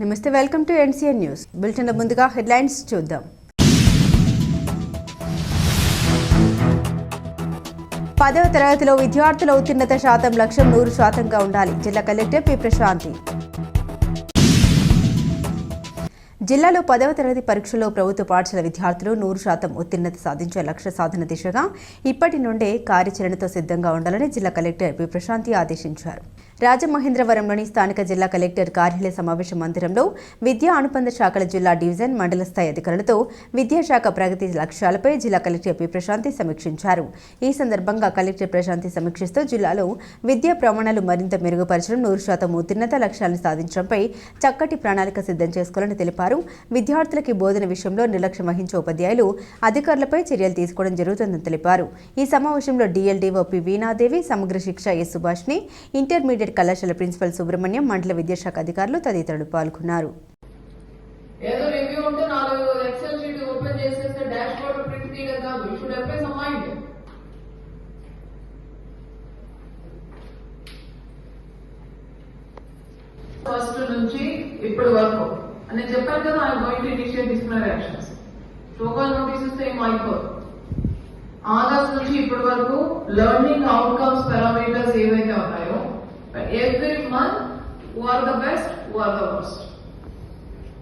నమస్తే welcome to NCN news. బులెటిన్ల ముందుగా హెడ్లైన్స్ చూద్దాం. పదవ తరగతిలో విద్యార్థుల ఉత్తీర్ణత శాతం లక్ష్యం నూరు శాతంగా ఉండాలి. జిల్లా కలెక్టర్ పి. ప్రశాంతి. జిల్లాలో పదవ తరగతి పరీక్షలో ప్రభుత్వ పాఠశాల విద్యార్థులు నూరు శాతం ఉత్తీర్ణత సాధించే లక్ష్య సాధన దిశగా ఇప్పటి నుండే కార్యాచరణతో సిద్ధంగా ఉండాలని జిల్లా కలెక్టర్ పి. ప్రశాంతి ఆదేశించారు. రాజమహేంద్రవరంలోని స్థానిక జిల్లా కలెక్టర్ కార్యాలయ సమావేశ మందిరంలో విద్యా అనుబంధ శాఖల జిల్లా డివిజన్ మండల స్థాయి అధికారులతో విద్యాశాఖ ప్రగతి లక్ష్యాలపై జిల్లా కలెక్టర్ పి. ప్రశాంతి సమీక్షించారు. ఈ సందర్భంగా కలెక్టర్ ప్రశాంతి సమీక్షిస్తూ జిల్లాలో విద్యా ప్రమాణాలు మరింత మెరుగుపరచడం నూరు శాతం ఉత్తీర్ణత లక్ష్యాలను సాధించడంపై చక్కటి ప్రణాళిక సిద్ధం చేసుకోవాలని తెలిపారు. విద్యార్థులకి బోధన విషయంలో నిర్లక్ష్యం వహించే ఉపాధ్యాయులు అధికారులపై చర్యలు తీసుకోవడం జరుగుతుందని తెలిపారు. ఈ సమావేశంలో డిఎల్డీఓ P. Veenadevi Samagra Shiksha S. Subhashini intermediate కళాశాల ప్రిన్సిపల్ సుబ్రహ్మణ్యం మండల విద్యాశాఖ అధికారులు తదితరులు పాల్గొన్నారు. ఏదో రివ్యూ ఉంటే నాలుగు ఎక్సెల్ షీట్ ఓపెన్ చేసేస్తే డాష్ బోర్డ్ ప్రింట్ తీయడం కాదు. షుడ్ సమ్ మైండ్ ఫస్ట్ నుంచి ఇప్పుడు వరకు. నేను చెప్పాను కదా I going to initiate disciplinary actions notice ఇస్తే ఏం అయిపోదు. ఆగస్ట్ నుంచి ఇప్పటి వరకు లెర్నింగ్ అవుట్కమ్స్ పారామీటర్స్ ఏవైతే ఉన్నాయో every month who are the best who are the worst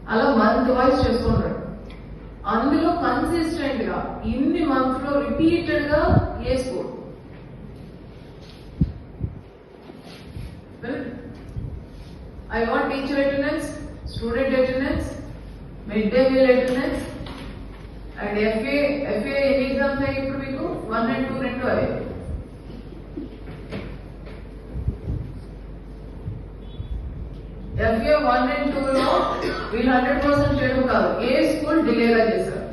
అలా మంత్ వైజ్ చేస్తుంటాడు అందులో కన్సిస్టెంట్గా ఇన్ని మంత్స్లో రిపీటెడ్గా ఏ I want teacher attendance student attendance mid day meal attendance and FA FA ఎన్ని ఎగ్జామ్స్ అయ్యి ఇప్పుడు మీకు వన్ అండ్ టూ రెండు అయ్యాయి ఎఫ్ఏ వన్ అండ్ టూ లో వీళ్ళు హండ్రెడ్ పర్సెంట్ చేయడం కాదు. ఏ స్కూల్ డిలేగా చేశారు?